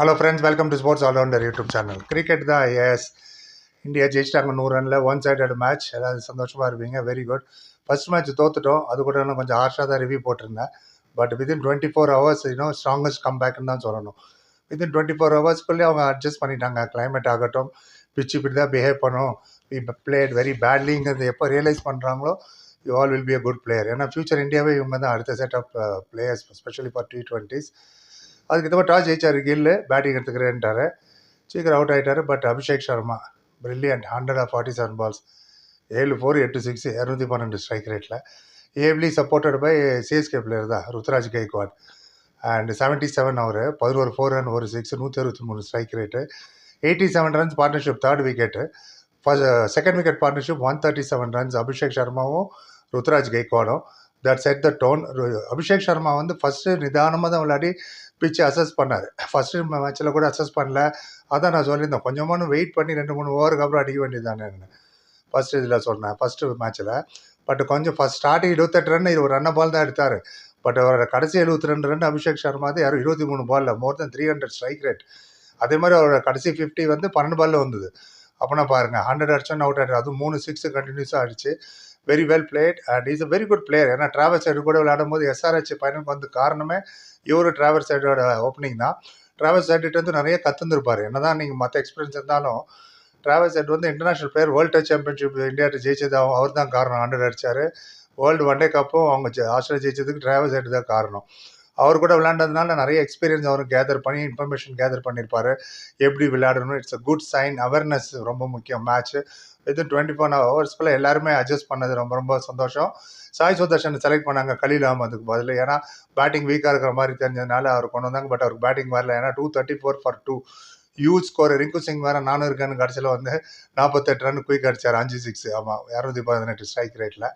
Hello friends welcome to sports allrounder YouTube channel cricket தான் yes India ஜெயிச்சிட்டாங்க நூறு ரனில் ஒன் சைடட் மேட்ச் ஏதாவது சந்தோஷமாக இருப்பீங்க. வெரி குட் ஃபர்ஸ்ட் மேட்ச் தோத்துட்டோம். அது கூட நான் கொஞ்சம் ஹார்ஷாக தான் ரிவ்யூ போட்டிருந்தேன். But within twenty four hours இன்னும் ஸ்ட்ராங்கஸ்ட் கம்பேக்னு தான் சொல்லணும். வித்தின் டுவெண்ட்டி ஃபோர் ஹவர்ஸ்க்குள்ளே அவங்க அட்ஜஸ்ட் பண்ணிட்டாங்க. கிளைமேட் ஆகட்டும். பிச்சு இப்படி தான் பிஹேவ் பண்ணும் இப்போ பிளேட் வெரி பேட்லிங்கிறது எப்போ ரியலைஸ் பண்ணுறாங்களோ you all will be a good player ஏன்னா ஃபியூச்சர் இந்தியாவே இவங்க தான் அடுத்த set of players specially for T twenties அதுக்கு இந்த டாஸ் ஜெயிச்சார் கில்லு பேட்டிங் எடுத்துக்கிறேன்ட்டார். சீக்கிரம் அவுட் ஆகிட்டார் but Abhishek Sharma brilliant hundred of forty seven balls ஏழு ஃபோர் எட்டு சிக்ஸ் இரநூத்தி பன்னெண்டு ஸ்ட்ரைக் ரேட்டில் ably supported by CSK player தான் Ruturaj Gaikwad and seventy seven அவர் பதினோரு ஃபோர் ரன் ஒரு சிக்ஸ் நூற்றி அறுபத்தி மூணு strike rate eighty seven runs partnership third wicket first second wicket partnership one thirty seven runs Abhishek சர்மாவும் Ruturaj கைக்வாடும் that set the tone Abhishek Sharma வந்து first நிதானமாக தான் விளையாடி பிச்சை அசஸ் பண்ணார். ஃபஸ்ட்டு மேட்ச்சில் கூட அசஸ் பண்ணல. அதான் நான் சொல்லியிருந்தேன். கொஞ்சமான வெயிட் பண்ணி ரெண்டு மூணு ஓவருக்கு அப்புறம் அடிக்க வேண்டியது தானே ஃபஸ்ட் இதில் சொன்னேன். ஃபஸ்ட்டு மேட்ச்சில் பட் கொஞ்சம் ஃபஸ்ட் ஸ்டார்டிங் இருபத்தெட்டு ரன் ஒரு ரன்ன பால் தான் எடுத்தார். பட் அவரோட கடைசி எழுபத்தி ரெண்டு ரன் அபிஷேக் சர்மா தான் யாரும் இருபத்தி மூணு பாலில் more than three hundred strike rate அதே மாதிரி அவரோட கடைசி ஃபிஃப்டி வந்து பன்னெண்டு பாலில் வந்தது. அப்படின்னா பாருங்கள் ஹண்ட்ரட் அடிச்சோன்னு அவுட் ஆகிட்டு அதுவும் மூணு சிக்ஸ் கண்டினியூஸாக அடிச்சு very well played and is a very good player ஏன்னா டிராவல் சைடு கூட விளையாடும் போது எஸ்ஆர்ஹெச் பயனுக்கு வந்து காரணமே இவர் டிராவல் சைடோட ஓப்பனிங் தான். டிராவல் சைடு வந்து நிறைய கற்றுந்துருப்பார் என்ன தான் நீங்கள் மற்ற எக்ஸ்பீரியன்ஸ் இருந்தாலும் டிராவல் சைடு வந்து international player world test championship இந்தியாட்ட ஜெயிச்சதாகவும் அவர் தான் காரணம். ஹண்ட்ரட் அடிச்சார். வேர்ல்டு ஒன் டே கப்பும் அவங்க ஆஸ்திரேலியா ஜெயிச்சதுக்கு டிராவல் சைடு தான் காரணம். அவர் கூட விளையாண்டதுனால நிறைய எக்ஸ்பீரியன்ஸ் அவரும் கேதர் பண்ணி இன்ஃபர்மேஷன் கேதர் பண்ணியிருப்பாரு எப்படி விளையாடணும் it's a good sign awareness ரொம்ப முக்கியம். மேட்ச் வித்தின் டுவெண்ட்டி ஃபோர் ஹவர்ஸ்க்குள்ள எல்லாருமே அட்ஜஸ்ட் பண்ணது ரொம்ப ரொம்ப சந்தோஷம். சாய் சுதர்ஷன் செலக்ட் பண்ணாங்க கலீல் அகமதுக்கு பதில். ஏன்னா பேட்டிங் வீக்காக இருக்கிற மாதிரி தெரிஞ்சதுனால அவர் கொண்டு வந்தாங்க பட் அவருக்கு பேட்டிங் வரல. ஏன்னா two thirty four for two huge score Rinku Singh வேற நானும் இருக்கேன்னு கடைசியில் வந்து நாற்பத்தெட்டு ரன் குயிக் அடிச்சார் அஞ்சு சிக்ஸ் ஆமாம் இரநூத்தி பதினெட்டு ஸ்ட்ரைக் ரேட்டில்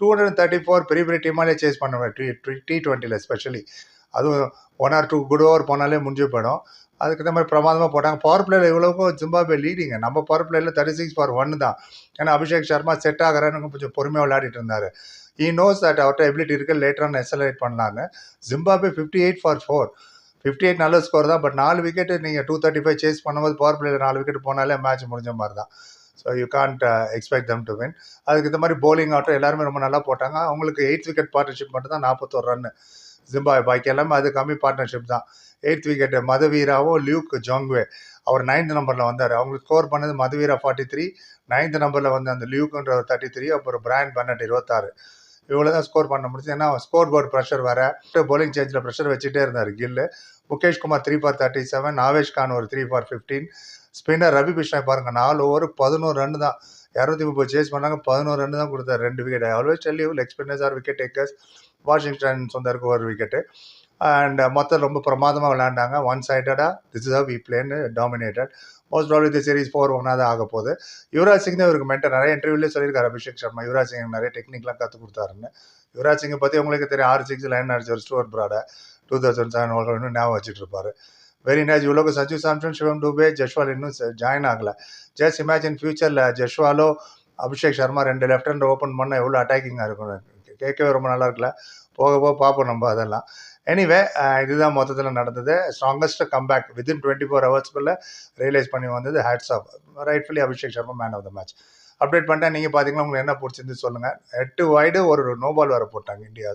டூ ஹண்ட்ரட் தேர்ட்டி ஃபோர் பெரிய பெரிய டீமாலே சேஸ் பண்ணுவேன் டி டி டுவெண்ட்டியில் ஸ்பெஷலி அதுவும் one or two good over போனாலே முடிஞ்சு போயிடும். அதுக்கு இந்த மாதிரி பிரமாதமாக போட்டாங்க. பவர் பிளேயில் இவ்வளோக்கும் ஜிம்பாபே லீடிங்க நம்ம பவர் பிளேயில் தேர்ட்டி சிக்ஸ் ஃபார் ஒன் தான். ஏன்னா அபிஷேக் சர்மா செட் ஆகிறான்னு கொஞ்சம் பொறுமையாக விளையாடிட்டு இருந்தார். ஈ நோஸ் தட் அவர்கிட்ட எபிலிட்டி இருக்குது லேட்டராக எக்ஸலரேட் பண்ணலான்னு. Zimbabwe fifty eight for four fifty eight நல்ல ஸ்கோர் தான். பட் நாலு விக்கெட்டு நீங்கள் டூ தேர்ட்டி ஃபைவ் சேஸ் பண்ணும்போது பவர் பிளேயில் நாலு விக்கெட் போனாலே மேட்ச் முடிஞ்ச மாதிரி தான். So you can't expect them to win அதுக்கு இந்த மாதிரி போலிங் ஆட்டம் எல்லாருமே ரொம்ப நல்லா போட்டாங்க. அவங்களுக்கு எயிட் விக்கெட் பார்ட்னர்ஷிப் மட்டும் தான் நாற்பத்தோரு ரன்னு ஜிம்பாபே பாக்கி எல்லாமே அது கம்மி பார்ட்னர்ஷிப் தான். எயித் விக்கெட் மதவீராவும் லியூக் ஜோங்வே அவர் நைன்த் நம்பரில் வந்தார். அவங்களுக்கு ஸ்கோர் பண்ணது மதுவீரா ஃபார்ட்டி த்ரீ நைன்த் நம்பரில் வந்து அந்த லியூக்குன்ற தேர்ட்டி த்ரீ அப்புறம் பிராண்ட் பன்னெட் இருபத்தாறு. இவ்வளோ தான் ஸ்கோர் பண்ண முடிச்சு ஏன்னா ஸ்கோர் போர்டு ப்ரெஷர் வேற. போலிங் சேஞ்சில் ப்ரெஷர் வச்சுட்டே இருந்தார் Gill Mukesh Kumar three for thirty seven Avesh Khan ஒரு three for fifteen spinner Ravi Krishna பாருங்க நாலு ஓவர் பதினோரு ரன் தான். இரநூத்தி முப்பது சேஸ் பண்ணாங்க பதினோரு ரன் தான் கொடுத்தாரு. ரெண்டு wicket always tell you leg spinners are wicket takers Washington சொந்தருக்கு ஒரு விக்கெட்டு அண்ட் மொத்தம் ரொம்ப பிரமாதமாக விளையாண்டாங்க. ஒன் சைடடாக this is we பிளேன்னு dominated most probably the series four ஒன்னாக தான் ஆக போகுது. யுவராஜ் சிங் தான் இவருக்கு மென்டர் நிறைய இன்டர்வியூலேயே சொல்லியிருக்காரு அபிஷேக் சர்மா. யுவராஜ் சிங் நிறைய டெக்னிக்லாம் கற்றுக் கொடுத்தாருன்னு. யுவராஜ் சிங்கை பற்றி உங்களுக்கு தெரியும். ஆறு சிக்ஸ் லைன் அடிச்சு ஒரு ஸ்டோர் ப்ராடை டூ தௌசண்ட் செவன் இன்னும் ஞாபகம் வச்சுட்டு இருப்பாரு. வெரி நைஸ் இவ்வளோ சஞ்சு சாம்சன் சிவம் டூபே ஜஷ்வால் இன்னும் ஜாயின் ஆகலை. ஜஸ்ட் இமேஜின் ஃபியூச்சரில் ஜஷ்வாலோ அபிஷேக் சர்மா ரெண்டு லெஃப்ட் ஹேண்ட் ஓப்பன் பண்ணால் எவ்வளோ அட்டாக்கிங்காக இருக்கும். கேட்கவே ரொம்ப நல்லா இருக்குல்ல? போக போக பார்ப்போம் நம்ம அதெல்லாம். எனிவே இதுதான் மொத்தத்தில் நடந்தது. Strongest comeback within twenty four ஹவர்ஸ்க்குள்ளே realise பண்ணி வந்தது hats off rightfully Abhishek Sharma man of the match update பண்ணிட்டேன். நீங்கள் பார்த்தீங்கன்னா உங்களுக்கு என்ன பிடிச்சிருந்து சொல்லுங்கள் எட்டு வைடு ஒரு நோபால் வர வேறு போட்டாங்க இந்தியா.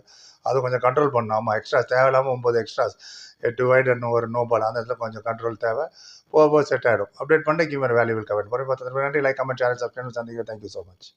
அது கொஞ்சம் கண்ட்ரோல் பண்ணணும். ஆமாம் எக்ஸ்ட்ராஸ் தேவையில்லாமல் ஒம்பது எக்ஸ்ட்ராஸ் எட்டு வைடு இன்னும் ஒரு நோபால் அந்த இடத்துல கொஞ்சம் கண்ட்ரோல் தேவை. போக போக செட் ஆகிடும் அப்டேட் பண்ணிட்டு கிமர் வேல்யூவில் கமெண்ட் பண்ணி பத்து நன்றி. லைக் கமெண்ட் சேனல் சப்ஸ்கிரைப் சந்திக்கிறேன். Thank you so much